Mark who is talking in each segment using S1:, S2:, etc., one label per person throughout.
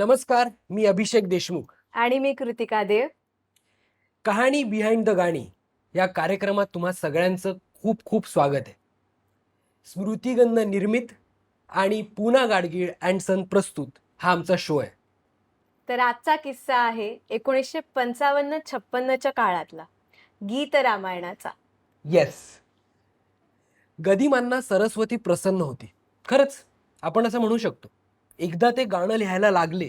S1: नमस्कार मी अभिषेक देशमुख.
S2: आणि मी कृतिका देव.
S1: कहाणी बिहाइंड द गाणी. या कार्यक्रमात तुम्हा सगळ्यांचं खूप खूप स्वागत आहे. स्मृतिगंध निर्मित आणि पूना गाडगीळ अँड सन प्रस्तुत हा आमचा शो आहे.
S2: तर आजचा किस्सा आहे एकोणीसशे पंचावन्न छप्पन्नच्या काळातला. गीत रामायणाचा.
S1: येस गदिमांना सरस्वती प्रसन्न होती. खरंच आपण असं म्हणू शकतो. एकदा ते गाणं लिहायला लागले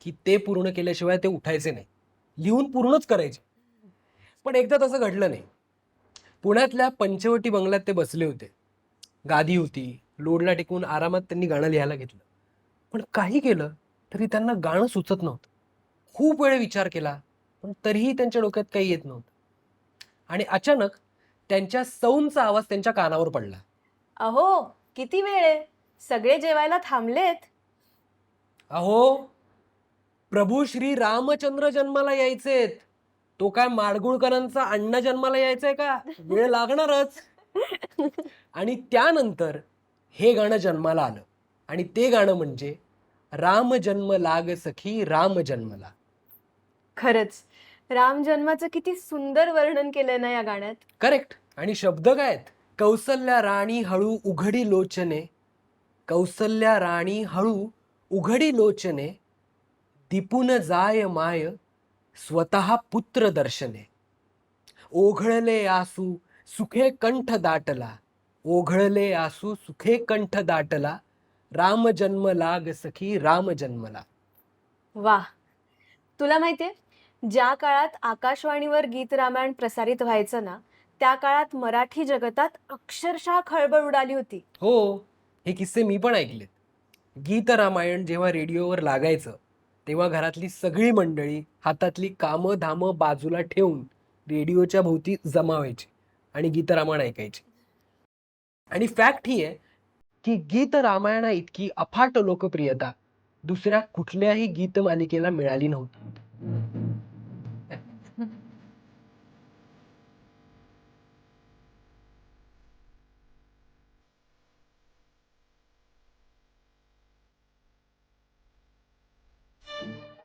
S1: की ते पूर्ण केल्याशिवाय ते उठायचे नाही. लिहून पूर्णच करायचे. पण एकदा तसं घडलं नाही. पुण्यातल्या पंचवटी बंगल्यात ते बसले होते. गादी होती. लोडला टेकून आरामात त्यांनी गाणं लिहायला घेतलं. पण काही केलं तरी त्यांना गाणं सुचत नव्हतं. खूप वेळ विचार केला पण तरीही त्यांच्या डोक्यात काही येत नव्हतं. आणि अचानक त्यांच्या सौंचा आवाज त्यांच्या कानावर पडला.
S2: अहो किती वेळ आहे? सगळे जेवायला थांबलेत.
S1: अहो प्रभू श्री रामचंद्र जन्माला यायचेत. तो काय माडगुळकरांचा अण्णा जन्माला यायचंय का? वेळ लागणारच. आणि त्यानंतर हे गाणं जन्माला आलं. आणि ते गाणं म्हणजे राम जन्म लाग सखी राम जन्मला.
S2: खरंच. राम जन्माचं किती सुंदर वर्णन केलंय ना या गाण्यात.
S1: करेक्ट. आणि शब्द काय आहेत? कौसल्या राणी हळू उघडी लोचने. कौसल्या राणी हळू उघडी लोचने दिपून जाय माय स्वतः पुत्र दर्शने. ओघळले आसू सुखे कंठ दाटला. ओघळले आसू सुखे कंठ दाटला. राम जन्म लाग सखी राम जन्मला.
S2: वा. तुला माहितीये ज्या काळात आकाशवाणीवर गीत रामायण प्रसारित व्हायचं ना त्या काळात मराठी जगतात अक्षरशः खळबळ उडाली होती.
S1: हो हे किस्से मी पण ऐकलेत. गीत रामायण जेव्हा रेडिओवर लागायचं तेव्हा घरातली सगळी मंडळी हातातली कामं धामं बाजूला ठेवून रेडिओच्या भोवती जमा व्हायची आणि गीत रामायण ऐकायची. आणि फॅक्ट ही आहे की गीत रामायणा इतकी अफाट लोकप्रियता दुसऱ्या कुठल्याही गीत मालिकेला मिळाली नव्हती.